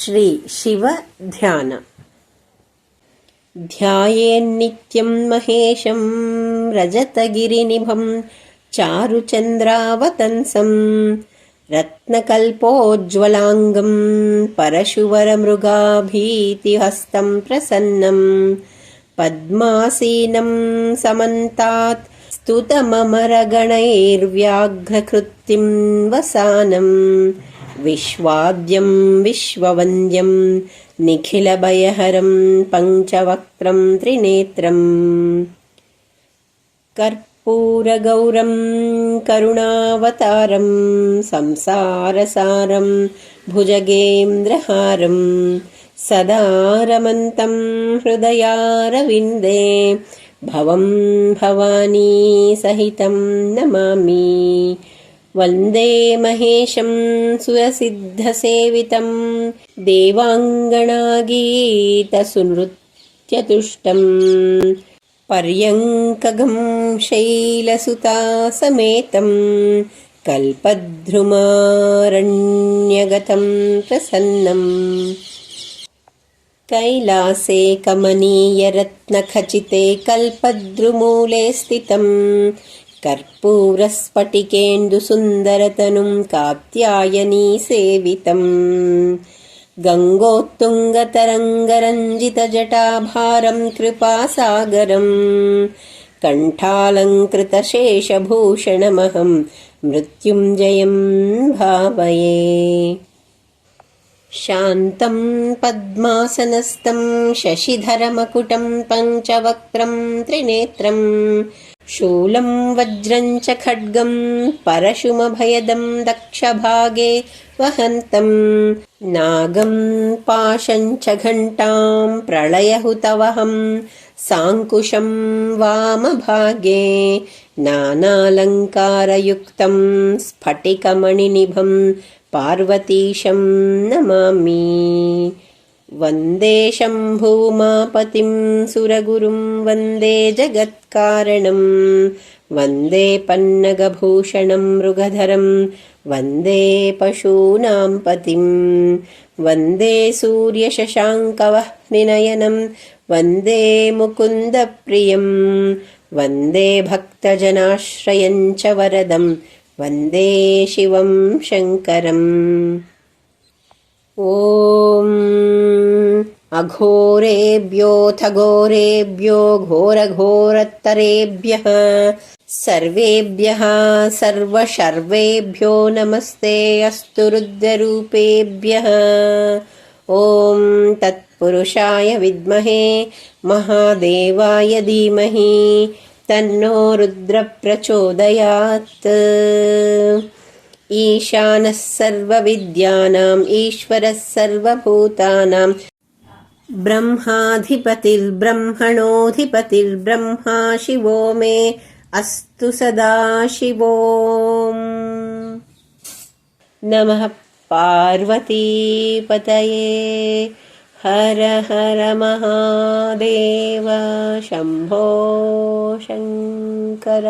श्री शिवध्यान ध्यायेन्नित्यम् महेशम् रजतगिरिनिभम् चारुचन्द्रावतंसम् रत्नकल्पोज्ज्वलाङ्गम् परशुवरमृगाभीतिहस्तम् प्रसन्नम् पद्मासीनम् समन्तात् स्तुतममरगणैर्व्याघ्रकृत्तिम् वसानम् विश्वाद्यम् विश्ववन्द्यम् निखिलभयहरम् पञ्चवक्त्रम् त्रिनेत्रम् कर्पूरगौरम् करुणावतारम् संसारसारम् भुजगेन्द्रहारम् सदा रमन्तम् हृदयारविन्दे भवम् भवानी सहितम् नमामि वन्दे महेशम् सुरसिद्धसेवितम् देवाङ्गणागीतसुनृत्यतुष्टम् पर्यङ्कगम् शैलसुतासमेतम् कल्पद्रुमारण्यगतम् प्रसन्नम् कैलासे कमनीयरत्नखचिते कल्पद्रुमूले स्थितम् कर्पूरस्फटिकेन्दुसुन्दरतनुम् कात्यायनी सेवितम् गङ्गोत्तुङ्गतरङ्गरञ्जितजटाभारम् कृपासागरम् कण्ठालङ्कृतशेषभूषणमहम् मृत्युञ्जयम् भावये शान्तम् पद्मासनस्थम् शशिधरमकुटम् पञ्चवक्त्रम् त्रिनेत्रम् शूलम् वज्रम् च खड्गम् परशुमभयदम् दक्षभागे वहन्तम् नागम् पाशम् च घण्टाम् प्रलयहुतवहम् साङ्कुशम् वामभागे नानालङ्कारयुक्तम् स्फटिकमणिनिभम् पार्वतीशम् नमामि वन्दे शम्भूमापतिम् सुरगुरुम् वन्दे जगत्कारणम् वन्दे पन्नगभूषणम् मृगधरम् वन्दे पशूनाम् पतिम् वन्दे सूर्यशशाङ्कवह्निनयनम् वन्दे मुकुन्दप्रियम् वन्दे भक्तजनाश्रयम् च वरदम् वन्दे शिवम् शङ्करम्। ॐ अघोरेभ्योऽथ घोरेभ्यो घोरघोरत्तरेभ्यः सर्वेभ्यः सर्वशर्वेभ्यो नमस्ते अस्तु रुद्ररूपेभ्यः। ॐ तत्पुरुषाय विद्महे महादेवाय धीमहि तन्नो रुद्रप्रचोदयात्। ईशानः सर्वविद्यानाम् ईश्वरः सर्वभूतानाम् ब्रह्माधिपतिर्ब्रह्मणोऽधिपतिर्ब्रह्मा शिवो मे अस्तु सदा शिवो। नमः पार्वतीपतये। हर हर महादेव। शम्भो शङ्कर